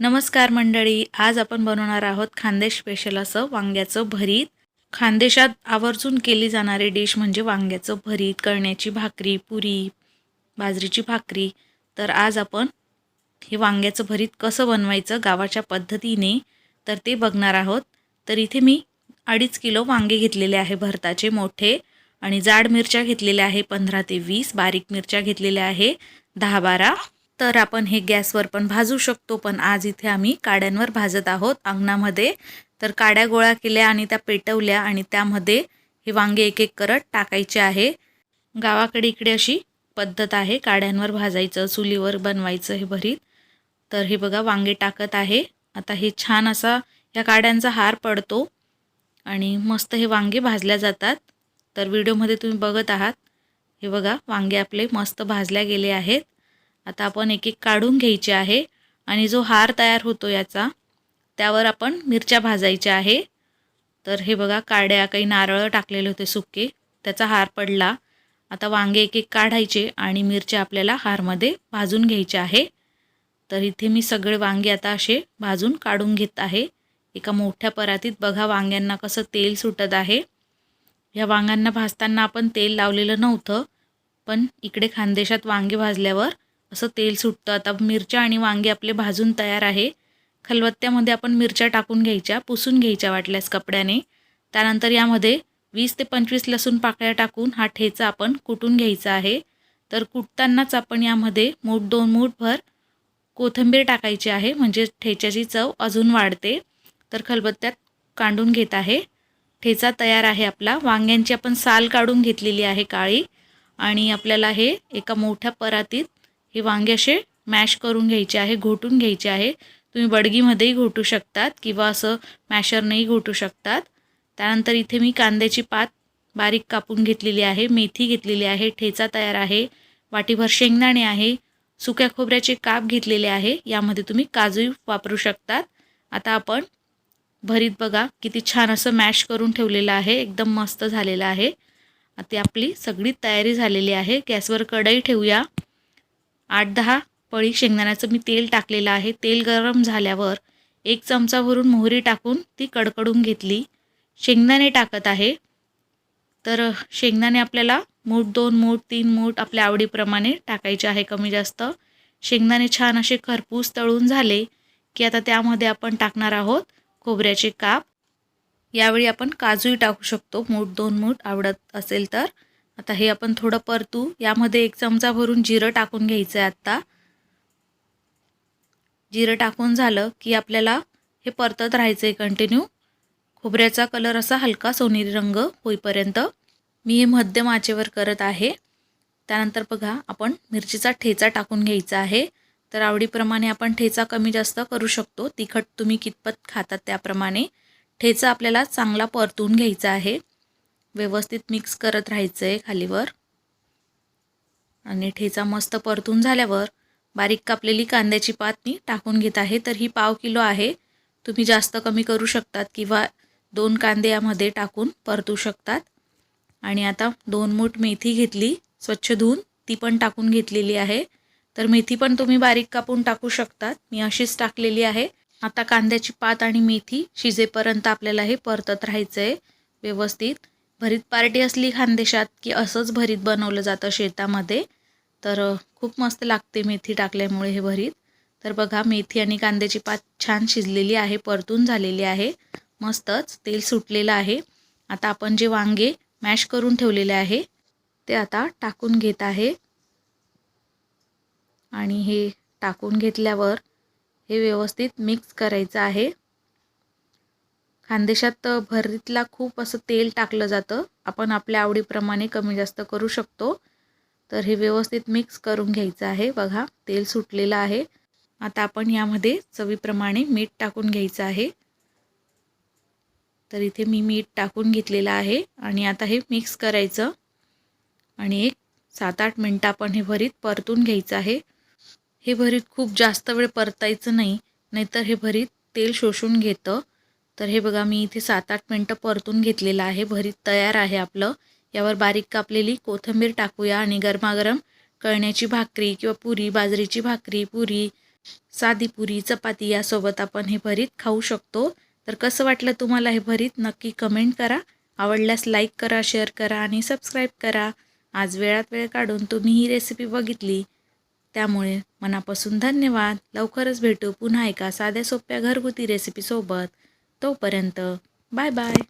नमस्कार मंडळी आज आपण बनवणार आहोत खानदेश स्पेशल असं वांग्याचं भरीत. खानदेशात आवर्जून केली जाणारी डिश म्हणजे वांग्याचं भरीत कळण्याची भाकरी पुरी बाजरीची भाकरी. तर आज आपण हे वांग्याचं भरीत कसं बनवायचं गावाच्या पद्धतीने तर ते बघणार आहोत. तर इथे मी अडीच किलो वांगे घेतलेले आहे भरताचे मोठे आणि जाड मिरच्या घेतलेल्या आहे पंधरा ते वीस बारीक मिरच्या घेतलेल्या आहे दहा बारा. तर आपण हे गॅसवर पण भाजू शकतो पण आज इथे आम्ही काड्यांवर भाजत आहोत अंगणामध्ये. तर काड्या गोळा केल्या आणि त्या पेटवल्या आणि त्यामध्ये हे वांगे एक एक करत टाकायचे आहे. गावाकडे इकडे अशी पद्धत आहे काड्यांवर भाजायचं चुलीवर बनवायचं हे भरीत. तर हे बघा वांगे टाकत आहे. आता हे छान असा या काड्यांचा हार पडतो आणि मस्त हे वांगे भाजल्या जातात. तर व्हिडिओमध्ये तुम्ही बघत आहात. हे बघा वांगे आपले मस्त भाजल्या गेले आहेत. आता आपण एक एक काढून घ्यायचे आहे आणि जो हार तयार होतो याचा त्यावर आपण मिरच्या भाजायच्या आहे. तर हे बघा काड्या काही नारळ टाकलेले होते सुके त्याचा हार पडला. आता वांगे एक एक काढायचे आणि मिरच्या आपल्याला हारमध्ये भाजून घ्यायचे आहे. तर इथे मी सगळे वांगे आता असे भाजून काढून घेत आहे. एका मोठ्या परातीत बघा वांग्यांना कसं तेल सुटत आहे. ह्या वांग्यांना भाजताना आपण तेल लावलेलं नव्हतं पण इकडे खानदेशात वांगे भाजल्यावर असं तेल सुटतं. आता मिरच्या आणि वांगे आपले भाजून तयार आहे. खलबत्त्यामध्ये आपण मिरच्या टाकून घ्यायच्या पुसून घ्यायच्या वाटल्यास कपड्याने. त्यानंतर यामध्ये वीस ते पंचवीस लसूण पाकळ्या टाकून हा ठेचा आपण कुटून घ्यायचा आहे. तर कुटतानाच आपण यामध्ये मूठ दोन मूठभर कोथिंबीर टाकायची आहे. म्हणजे ठेच्याची चव अजून वाढते. तर खलबत्त्यात कांडून घेत आहे. ठेचा तयार आहे आपला. वांग्यांची आपण साल काढून घेतलेली आहे काळी. आणि आपल्याला हे एका मोठ्या परातीत हे वांगे असे मॅश करून घ्यायचे आहे घोटून घ्यायचे आहे. तुम्ही बडगीमध्येही घोटू शकतात किंवा असं मॅशरनेही घोटू शकतात. त्यानंतर इथे मी कांद्याची पात बारीक कापून घेतलेली आहे मेथी घेतलेली आहे ठेचा तयार आहे वाटीभर शेंगदाणे आहे सुक्या खोबऱ्याचे काप घेतलेले आहे. यामध्ये तुम्ही काजू वापरू शकतात. आता आपण भरीत बघा किती छान असं मॅश करून ठेवलेलं आहे एकदम मस्त झालेलं आहे. आता आपली सगळी तयारी झालेली आहे. गॅसवर कढई ठेवूया. आठ दहा पळी शेंगदाण्याचं मी तेल टाकलेलं आहे. तेल गरम झाल्यावर एक चमचा भरून मोहरी टाकून ती कडकडून घेतली. शेंगदाणे टाकत आहे. तर शेंगदाणे आपल्याला मूठ दोन मूठ तीन मूठ आपल्या आवडीप्रमाणे टाकायचे आहे कमी जास्त. शेंगदाणे छान असे खरपूस तळून झाले की आता त्यामध्ये आपण टाकणार आहोत खोबऱ्याचे काप. यावेळी आपण काजूही टाकू शकतो. मूठ दोन मूठ आवडत असेल तर. आता हे आपण थोडं परतू. यामध्ये एक चमचा भरून जिरं टाकून घ्यायचं आहे आत्ता. जिरं टाकून झालं की आपल्याला हे परतत राहायचं आहे कंटिन्यू खोबऱ्याचा कलर असा हलका सोनेरी रंग होईपर्यंत मी हे मध्यम आचेवर करत आहे. त्यानंतर बघा आपण मिरचीचा ठेचा टाकून घ्यायचा आहे. तर आवडीप्रमाणे आपण ठेचा कमी जास्त करू शकतो. तिखट तुम्ही कितपत खातात त्याप्रमाणे ठेचा आपल्याला चांगला परतून घ्यायचा आहे. व्यवस्थित मिक्स करत राहायचं आहे खालीवर. आणि ठेचा मस्त परतून झाल्यावर बारीक कापलेली कांद्याची पात मी टाकून घेत आहे. तर ही पाव किलो आहे. तुम्ही जास्त कमी करू शकतात किंवा दोन कांदे यामध्ये टाकून परतू शकतात. आणि आता दोन मूठ मेथी घेतली स्वच्छ धुवून ती पण टाकून घेतलेली आहे. तर मेथी पण तुम्ही बारीक कापून टाकू शकतात. मी अशीच टाकलेली आहे. आता कांद्याची पात आणि मेथी शिजेपर्यंत आपल्याला हे परतत राहायचं आहे व्यवस्थित. भरीत पार्टी असली खानदेशात की असंच भरीत बनवलं जातं शेतामध्ये तर खूप मस्त लागते मेथी टाकल्यामुळे हे भरीत. तर बघा मेथी आणि कांद्याची पात छान शिजलेली आहे परतून झालेली आहे मस्तच तेल सुटलेलं आहे. आता आपण जे वांगे मॅश करून ठेवलेले आहे ते आता टाकून घेत आहे. आणि हे टाकून घेतल्यावर हे व्यवस्थित मिक्स करायचं आहे. खानदेशात भरीतला खूप असं तेल टाकलं जातं. आपण आपल्या आवडीप्रमाणे कमी जास्त करू शकतो. तर हे व्यवस्थित मिक्स करून घ्यायचं आहे. बघा तेल सुटलेलं आहे. आता आपण यामध्ये चवीप्रमाणे मीठ टाकून घ्यायचं आहे. तर इथे मी मीठ टाकून घेतलेलं आहे आणि आता हे मिक्स करायचं. आणि एक सात आठ मिनटं आपण हे भरीत परतून घ्यायचं आहे. हे भरीत खूप जास्त वेळ परतायचं नाही नाहीतर हे भरीत तेल शोषून घेतं. तर हे बघा मी इथे सात आठ मिनटं परतून घेतलेलं आहे. भरीत तयार आहे आपलं. यावर बारीक कापलेली कोथिंबीर टाकूया आणि गरमागरम कळण्याची भाकरी किंवा पुरी बाजरीची भाकरी पुरी साधी पुरी चपाती यासोबत आपण हे भरीत खाऊ शकतो. तर कसं वाटलं तुम्हाला हे भरीत? नक्की कमेंट करा. आवडल्यास लाईक करा शेअर करा आणि सबस्क्राईब करा. आज वेळात वेळ काढून तुम्ही ही रेसिपी बघितली. त्यामुळे मनापासून धन्यवाद. लवकरच भेटू पुन्हा एका साध्या सोप्या घरगुती रेसिपीसोबत तोपर्यंत बाय बाय.